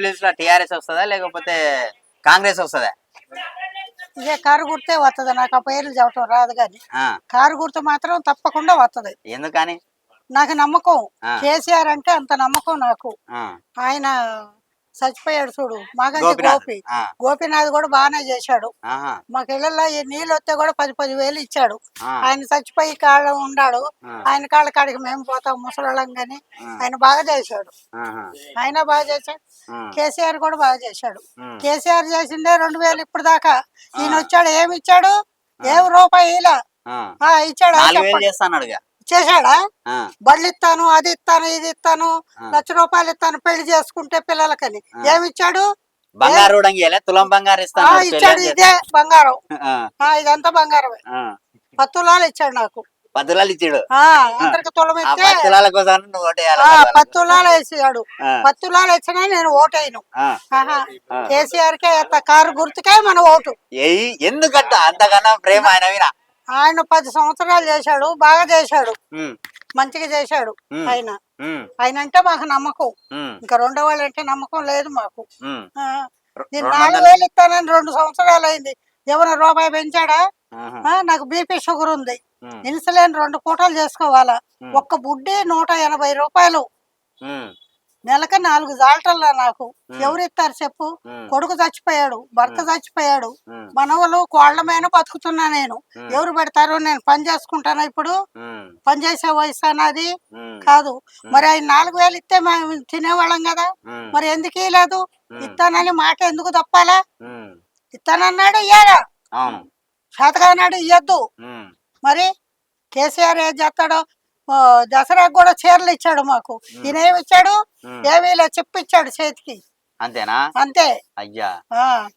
జూబ్లీస్లో TRS వస్తుందా లేకపోతే కాంగ్రెస్ వస్తుందా? ఇక కారు గుర్తే వస్తుంది నాకు ఆ పేర్లు చెప్పడం రాదు కానీ ఆ, కారు గుర్తు మాత్రం తప్పకుండా వస్తుంది ఎందుకని? నాకు నమ్మకం. ఆ. కేసీఆర్ అంటే అంత నమ్మకం నాకు. ఆ, ఆయన చచ్చిపోయాడు చూడు. మాగంటి. గోపి. గోపినాథ్ కూడా బాగానే చేశాడు. మాకు ఇళ్ళల్లో ఈ నీళ్ళు వస్తే కూడా పది పది వేలు ఇచ్చాడు. ఆయన చచ్చిపోయి కాళ్ళ ఉన్నాడు ఆ, ఆయన కాళ్ళ కాడికి మేము పోతాం ముసలోళ్ళం కానీ ఆ, ఆయన బాగా చేశాడు. ఆయన బాగా చేశాడు. కేసీఆర్ కూడా బాగా చేశాడు. కేసీఆర్ చేసిందే రెండు వేలు ఇప్పుడు దాకా. ఈయన వచ్చాడు ఏమి ఇచ్చాడు? ఏం రూపాయి ఇలా. ఇచ్చాడు చేశాడా? బళ్ళు ఇస్తాను అది ఇస్తాను ఇది ఇస్తాను. లక్ష రూపాయలు ఇస్తాను పెళ్ళి చేసుకుంటే పిల్లలకని. ఏమి ఇచ్చాడు బంగారు తులం బంగారు ఇస్తాను ఇచ్చాడు. ఇదే బంగారం. ఇదంతా బంగారమే. పత్తులాలు ఇచ్చాడు నాకు. పత్తులాలు ఇచ్చాడు? అందరికి తులం ఇస్తే పత్తులాల కోసం వేసాడు. పత్తులాలు ఇచ్చినా నేను ఆ. కేసీఆర్ కే కారు గుర్తుకే మన ఓటు. ఎందుకంట అంతకన్నా ప్రేమ ఆయన ఆయన పది సంవత్సరాలు చేశాడు బాగా చేశాడు. మంచిగా చేశాడు ఆయన. ఆయన అంటే మాకు నమ్మకం. ఇంకా రెండో వాళ్ళు అంటే నమ్మకం లేదు మాకు. నేను నాలుగు. వేలు ఇస్తానని రెండు సంవత్సరాలు అయింది. ఏమైనా రూపాయి పెంచాడా? నాకు బీపీ షుగర్ ఉంది. ఇన్సులిన్ రెండు పూటలు చేసుకోవాలా? ఒక్క బుడ్డి నూట ఎనభై రూపాయలు. నెలకి నాలుగు జాల్టల్లా నాకు. ఎవరు ఇస్తారు చెప్పు? కొడుకు చచ్చిపోయాడు భర్త. చచ్చిపోయాడు. మనవలు కోళ్ళ మీద బతుకుతున్నా నేను. ఎవరు పెడతారు నేను పని చేసుకుంటానా ఇప్పుడు? పని చేసే వయసు అన్నది కాదు. మరి ఆయన నాలుగు వేలు ఇస్తే మేము తినేవాళ్ళం కదా? మరి ఎందుకు ఇవ్వలేదు ఇస్తానని మాట ఎందుకు తప్పాలా? ఇస్తానన్నాడు ఇయ్యాలా? అవును. చేతగానాడు ఇయ్యద్దు. మరి కేసీఆర్ ఏం చేస్తాడో? దసరాకు కూడా చీరలు ఇచ్చాడు మాకు. ఈయన ఏమి ఇచ్చాడు. ఏమీ ఇలా చెప్పిచ్చాడు చేతికి. అంతేనా? అంతే. అయ్యా. ఆ.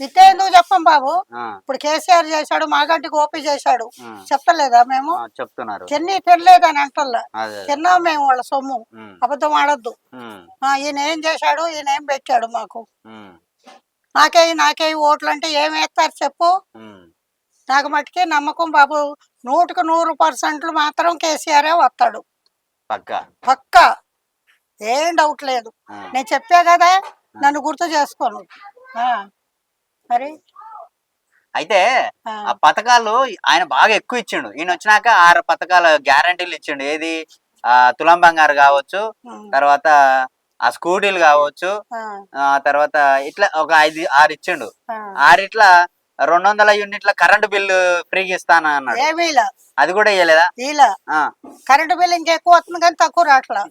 ఇట్టే ఎందుకు చెప్పం బాబు? ఇప్పుడు కేసీఆర్ చేశాడు మాగంటి గోపి చేశాడు. చెప్పలేదా మేము? చెప్తున్నారు. తిని తినలేదని అంటల్లా. అదే తిన్నాం మేము వాళ్ళ సొమ్ము. అబద్ధం ఆడొద్దు. ఈయన ఏం చేశాడు? ఈయన ఏం పెట్టాడు మాకు. నాకే నాకే ఓట్లు అంటే ఏం వేస్తారు చెప్పు? నాకు మట్టుకే నమ్మకం బాబు. నూటికి నూరు పర్సెంట్లు మాత్రం కేసీఆరే వస్తాడు. పక్క? పక్కా. ఏం డౌట్ లేదు. నేను చెప్పా కదా. నన్ను గుర్తు చేసుకోను. ఆ, మరి? అయితే ఆ, పథకాలు ఆయన బాగా ఎక్కువ ఇచ్చిండు. ఈయన వచ్చినాక ఆరు పథకాల గ్యారంటీలు ఇచ్చిండు. ఏది? ఆ తులం బంగారు కావచ్చు తర్వాత ఆ స్కూటీలు కావచ్చు ఆ, తర్వాత ఇట్లా ఒక ఐదు ఆరు ఇచ్చిండు. ఆరిట్లా రెండు వందల యూనిట్ల కరెంటు బిల్లు ఫ్రీగా ఇస్తాను అన్నాడు. ఏమీ ఇలా అది కూడా ఇయ్యలేదా? ఇలా ఆ, కరెంటు బిల్లు ఇంకెక్కువ వస్తుంది కానీ తక్కువ రాట్లా.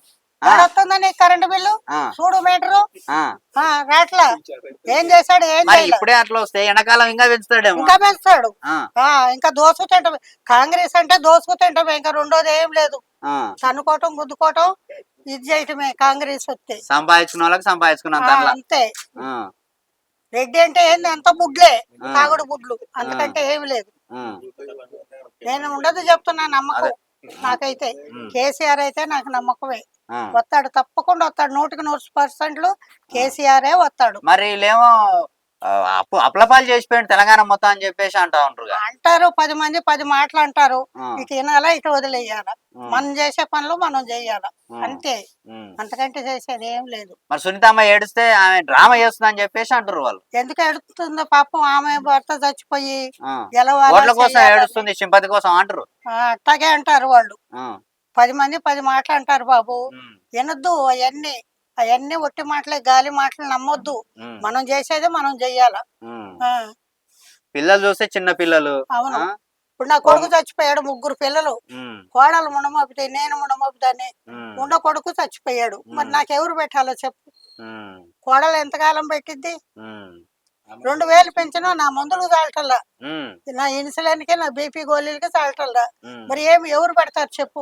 ఆ. వస్తుందా నీకు కరెంటు బిల్లు? ఆ, చూడు మీటరు. ఆ. ఆ, రాట్లా. ఏం చేశాడు? ఏం మరి చేయలే. ఇప్పుడే అట్లా వస్తే ఎండాకాలం ఇంకా పెంచుతాడేమో. ఇంకా పెంచుతాడు. ఆ, ఆ ఇంకా దోసుకు తింటాం కాంగ్రెస్ అంటే దోసుకు తింటాం ఇంకా రెండోది ఏం లేదు. ఆ. తన్నుకోవటం గుద్దుకోవటం ఇది చేయటమే కాంగ్రెస్ వస్తే. సంపాదించుకున్న వాళ్ళకి సంపాదించుకున్నంత ఆ, అట్లా అంతే. రెడ్డి అంటే ఏంది? అంత బుడ్లే. తాగుడు బుడ్లు అంతకంటే ఏమి లేదు. నేను ఉండదు చెప్తున్నా నమ్మకం నాకైతే. కేసీఆర్ అయితే నాకు నమ్మకమే. వస్తాడు తప్పకుండా వస్తాడు. నూటికి నూరు పర్సెంట్లు కేసీఆరే వస్తాడు. మరి అప్పు అప్లపాలు చేసిపోయింది తెలంగాణ మొత్తం అని చెప్పేసి అంటా ఉంటారు అంటారు పది మంది పది మాటలు అంటారు. ఇటు వినాలా ఇటు వదిలేయాల? మనం చేసే పనులు మనం చెయ్యాల అంతే. అంతకంటే చేసేది ఏం లేదు. మరి సునీతమ్మ ఏడిస్తే ఆమె డ్రామా చేస్తుంది అని చెప్పేసి అంటారు వాళ్ళు. ఎందుకు ఎడుతుందో పాపం ఆమె భర్త చచ్చిపోయి ఓట్ల కోసం? ఏడుస్తుంది సింపతి కోసం అంటారు ఆ, అట్టాగే అంటారు వాళ్ళు. పది మంది పది మాటలు అంటారు బాబు. వినొద్దు అవన్నీ. అవన్నీ ఒట్టి మాటలే గాలి మాటలు నమ్మొద్దు. మనం చేసేది మనం చెయ్యాల? పిల్లలు చూస్తే చిన్న పిల్లలు అవును? ఇప్పుడు నా కొడుకు చచ్చిపోయాడు ముగ్గురు పిల్లలు. కోడలు మునమోపితే నేను మునమోపుదాన్ని ఉమ్, ఉండ కొడుకు చచ్చిపోయాడు. మరి. నాకెవరు పెట్టాలో చెప్పు. కోడలు ఎంతకాలం పెట్టిద్ది? ఉమ్, రెండు వేలు పెంచినా నా మందులు చాలటల్లా నా ఇన్సులిన్కి నా బీపీ గోళీలకి చాలటల్లా. మరి ఏమి ఎవరు పెడతారు చెప్పు.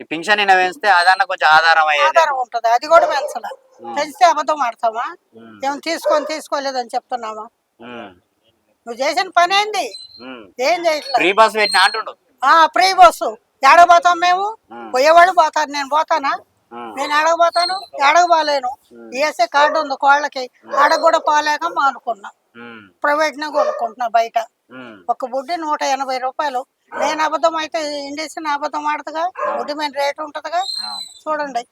ఈ పింఛన్ నిన్న వేస్తే అదన్న కొంచెం ఆధారం అయ్యేది. ఆధారం ఉంటది. అది కూడా పెంచాల. పెంచితే అబద్ధం ఆడతామా? ఉమ్, ఏం తీసుకొని తీసుకోలేదని చెప్తున్నామా? ఉమ్, నువ్వు చేసిన పని ఏంది. ఏం చేయట్లేదు ఫ్రీ బస్ పెట్టిన అంటుండు. ఆ ఫ్రీ బస్సు. ఏడ పోతాం మేము? ఉమ్, పోయేవాళ్ళు పోతారు. నేను పోతానా? నేను ఎడగపోతాను ఎడగబాలేను ఈఎస్ఐ కార్డు ఉంది కోళ్ళకి. ఆడ కూడా పోలేక మానుకున్నా. ప్రైవేట్ నే కొనుక్కుంటున్నా బయట. ఒక బుడ్డి నూట ఎనభై రూపాయలు. నేను అబద్ధం అయితే ఇండియన్ అబద్ధం ఆడదుగా. బుడ్డి రేటు రేట్ ఉంటదిగా. చూడండి.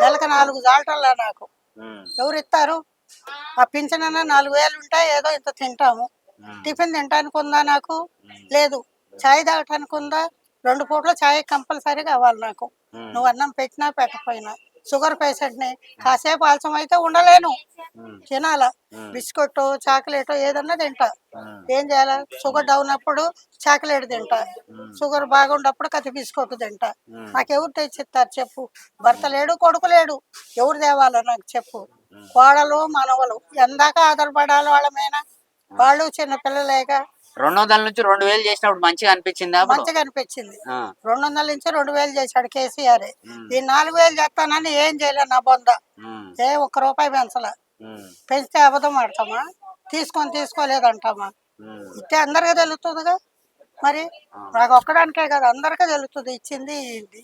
నెలకు నాలుగు జాలటల్లా నాకు. ఎవరు ఇస్తారు? ఆ పింఛన్ అన్న నాలుగు వేలు ఉంటాయి ఏదో ఇంత తింటాము. టిఫిన్ తినడానికి ఉందా నాకు? లేదు. చాయ్ తాగటానికి ఉందా? రెండు పూట్ల చాయ్ కంపల్సరీ కావాలి నాకు. నువ్వు అన్నం పెట్టినా పెట్టకపోయినా. షుగర్ పేషెంట్ని కాసేపు ఆలస్యం అయితే ఉండలేను. తినాల? బిస్కెట్ చాక్లెట్ ఏదన్నా తింటా. ఏం చేయాలి? షుగర్ డౌన్ అప్పుడు చాక్లెట్ తింటా. షుగర్ బాగుండప్పుడు కత్తి బిస్కెట్ తింటా. ఉమ్. నాకు ఎవరు తెచ్చిస్తారు చెప్పు? భర్త లేడు కొడుకు లేడు. ఎవరు తేవాలో నాకు చెప్పు. కోడలు మనవలు ఎందాక ఆధారపడాలి వాళ్ళ మీద. వాళ్ళు చిన్న పిల్లలేక రెండు వందల నుంచి రెండు వేలు చేసినప్పుడు మంచిగా అనిపించిందా? మంచిగా అనిపించింది. రెండు వందల నుంచి రెండు వేలు చేశాడు కేసీఆర్. ఈ నాలుగు వేలు చేస్తానని ఏం చేయలే నా బొంద. ఏ ఒక్క రూపాయి పెంచలే. పెంచితే అబద్ధం ఆడతామా? తీసుకొని తీసుకోలేదంటామా? ఇస్తే అందరికీ తెలుస్తుందిగా. మరి నాకు ఒక్కడానికే కదా అందరికీ తెలుస్తుంది ఇచ్చింది ఇది.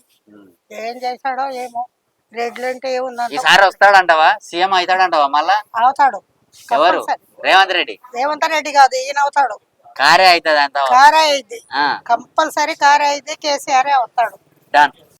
ఏం చేశాడో ఏమో. రెడ్లు అంటే ఏముందంట? ఈసారి వస్తాడంటావా? సీఎం అవుతాడంటావా మళ్ళా? అవుతాడు. ఎవరు. రేవంత్ రెడ్డి. రేవంత్ రెడ్డి కాదు ఈయన అవుతాడు. కారే అవుతుంది అంటావా కారే అయింది ఆ, కంపల్సరీ కారే అయింది కేసీఆర్ అవుతాడు. డన్